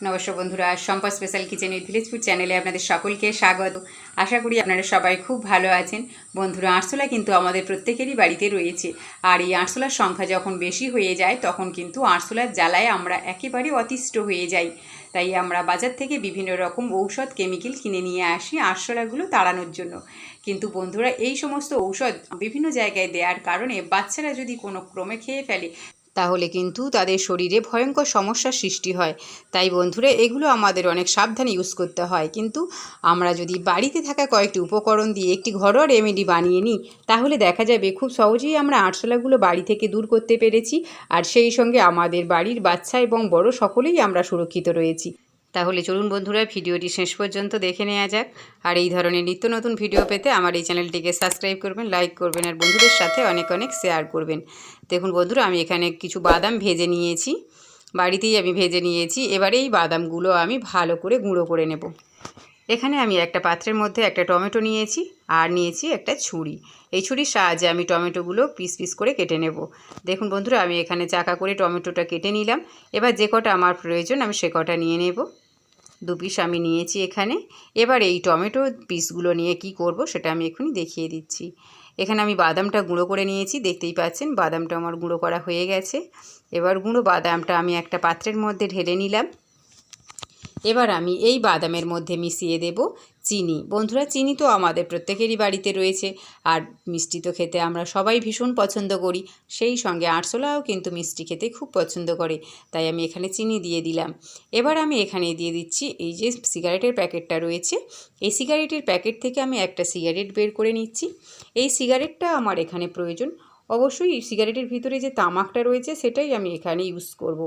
নমস্কার বন্ধুরা Sampa special kitchen with village food চ্যানেলে আপনাদের সকলকে স্বাগত। আশা করি আপনারা সবাই খুব ভালো আছেন। বন্ধুরা, আরশোলা কিন্তু আমাদের প্রত্যেকেরই বাড়িতে রয়েছে। আর এই আরশোলার সংখ্যা যখন বেশি হয়ে যায়, তখন কিন্তু আরশোলার জ্বালায় আমরা একেবারে অতিষ্ঠ হয়ে যাই। তাই আমরা বাজার থেকে বিভিন্ন রকম ঔষধ কেমিক্যাল কিনে নিয়ে আসি আরশোলাগুলো তাড়ানোর জন্য। কিন্তু বন্ধুরা, এই সমস্ত ঔষধ বিভিন্ন জায়গায় দেওয়ার কারণে বাচ্চারা যদি কোনো ক্রমে খেয়ে ফেলে তাহলে কিন্তু তাদের শরীরে ভয়ঙ্কর সমস্যার সৃষ্টি হয়। তাই বন্ধুরা, এগুলো আমাদের অনেক সাবধানে ইউজ করতে হয়। কিন্তু আমরা যদি বাড়িতে থাকা কয়েকটি উপকরণ দিয়ে একটি ঘরোয়া রেমেডি বানিয়ে নিই, তাহলে দেখা যাবে খুব সহজেই আমরা আরশোলাগুলো বাড়ি থেকে দূর করতে পেরেছি। আর সেই সঙ্গে আমাদের বাড়ির বাচ্চা এবং বড় সকলেই আমরা সুরক্ষিত রয়েছি। তাহলে চলুন বন্ধুরা, ভিডিওটি শেষ পর্যন্ত দেখে নেওয়া যাক। আর এই ধরনের নিত্য নতুন ভিডিও পেতে আমার এই চ্যানেলটিকে সাবস্ক্রাইব করবেন, লাইক করবেন আর বন্ধুদের সাথে অনেক অনেক শেয়ার করবেন। দেখুন বন্ধুরা, আমি এখানে কিছু বাদাম ভেজে নিয়েছি। বাড়িতেই আমি ভেজে নিয়েছি। এবারে এই বাদামগুলো আমি ভালো করে গুঁড়ো করে নেব। এখানে আমি একটা পাত্রের মধ্যে একটা টমেটো নিয়েছি আর নিয়েছি একটা ছুরি। এই ছুরির সাহায্যে আমি টমেটোগুলো পিস পিস করে কেটে নেব। দেখুন বন্ধুরা, আমি এখানে চাকা করে টমেটোটা কেটে নিলাম। এবার যে কটা আমার প্রয়োজন, আমি সে কটা নিয়ে নেব। দু পিস আমি নিয়েছি এখানে। এবার এই টমেটো পিসগুলো নিয়ে কি করব সেটা আমি এখনই দেখিয়ে দিচ্ছি। এখানে আমি বাদামটা গুঁড়ো করে নিয়েছি, দেখতেই পাচ্ছেন বাদামটা আমার গুঁড়ো করা হয়ে গেছে। এবার গুঁড়ো বাদামটা আমি একটা পাত্রের মধ্যে ঢেলে নিলাম। এবার আমি এই বাদামের মধ্যে মিশিয়ে দেব চিনি। বন্ধুরা, চিনি তো আমাদের প্রত্যেকেরই বাড়িতে রয়েছে। আর মিষ্টি তো খেতে আমরা সবাই ভীষণ পছন্দ করি। সেই সঙ্গে আরশোলাও কিন্তু মিষ্টি খেতে খুব পছন্দ করে, তাই আমি এখানে চিনি দিয়ে দিলাম। এবার আমি এখানে দিয়ে দিচ্ছি এই যে সিগারেটের প্যাকেটটা রয়েছে। এই সিগারেটের প্যাকেট থেকে আমি একটা সিগারেট বের করে নিচ্ছি। এই সিগারেটটা আমার এখানে প্রয়োজন। অবশ্যই সিগারেটের ভিতরে যে তামাকটা রয়েছে, সেটাই আমি এখানে ইউজ করব।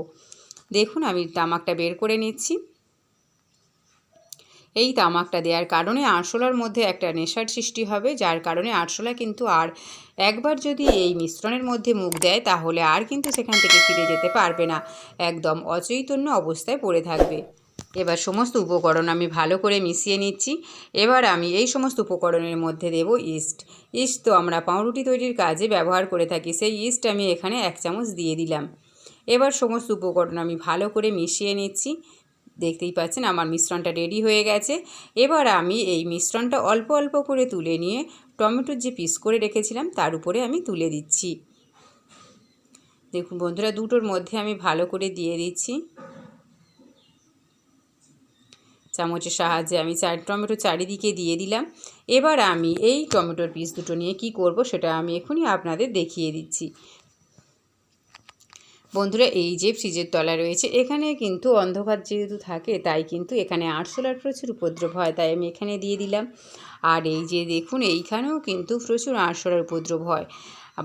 দেখুন, আমি তামাকটা বের করে নিচ্ছি। এই তামাকটা দেওয়ার কারণে আরশোলার মধ্যে একটা নেশার সৃষ্টি হবে, যার কারণে আরশোলা কিন্তু আর একবার যদি এই মিশ্রণের মধ্যে মুখ দেয়, তাহলে আর কিন্তু সেখান থেকে ফিরে যেতে পারবে না। একদম অচৈতন্য অবস্থায় পড়ে থাকবে। এবার সমস্ত উপকরণ আমি ভালো করে মিশিয়ে নিচ্ছি। এবার আমি এই সমস্ত উপকরণের মধ্যে দেব ইস্ট। ইস্ট তো আমরা পাউরুটি তৈরির কাজে ব্যবহার করে থাকি, সেই ইস্ট আমি এখানে এক চামচ দিয়ে দিলাম। এবার সমস্ত উপকরণ আমি ভালো করে মিশিয়ে নিচ্ছি। দেখতেই পাচ্ছেন আমার মিশ্রণটা রেডি হয়ে গেছে। এবার আমি এই মিশ্রণটা অল্প অল্প করে তুলে নিয়ে টমেটোর যে পিস করে রেখেছিলাম তার উপরে আমি তুলে দিচ্ছি। দেখুন বন্ধুরা, দুটোর মধ্যে আমি ভালো করে দিয়ে দিচ্ছি। চামচের সাহায্যে আমি চার, টমেটো চারিদিকে দিয়ে দিলাম। এবার আমি এই টমেটোর পিস দুটো নিয়ে কি করব সেটা আমি এখনই আপনাদের দেখিয়ে দিচ্ছি। বন্ধুরা, এই যে ফ্রিজের তলা রয়েছে, এখানে কিন্তু অন্ধকার যেহেতু থাকে, তাই কিন্তু এখানে আরশোলার প্রচুর উপদ্রব হয়, তাই আমি এখানে দিয়ে দিলাম। আর এই যে দেখুন, এইখানেও কিন্তু প্রচুর আরশোলার উপদ্রব হয়।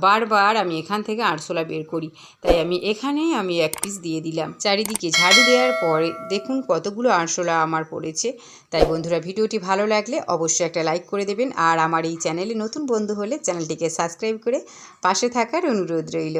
বারবার আমি এখান থেকে আরশোলা বের করি, তাই আমি এখানেই আমি এক পিস দিয়ে দিলাম। চারিদিকে ঝাড়ু দেওয়ার পরে দেখুন কতগুলো আরশোলা আমার পড়েছে। তাই বন্ধুরা, ভিডিওটি ভালো লাগলে অবশ্যই একটা লাইক করে দেবেন। আর আমার এই চ্যানেলে নতুন বন্ধু হলে চ্যানেলটিকে সাবস্ক্রাইব করে পাশে থাকার অনুরোধ রইল।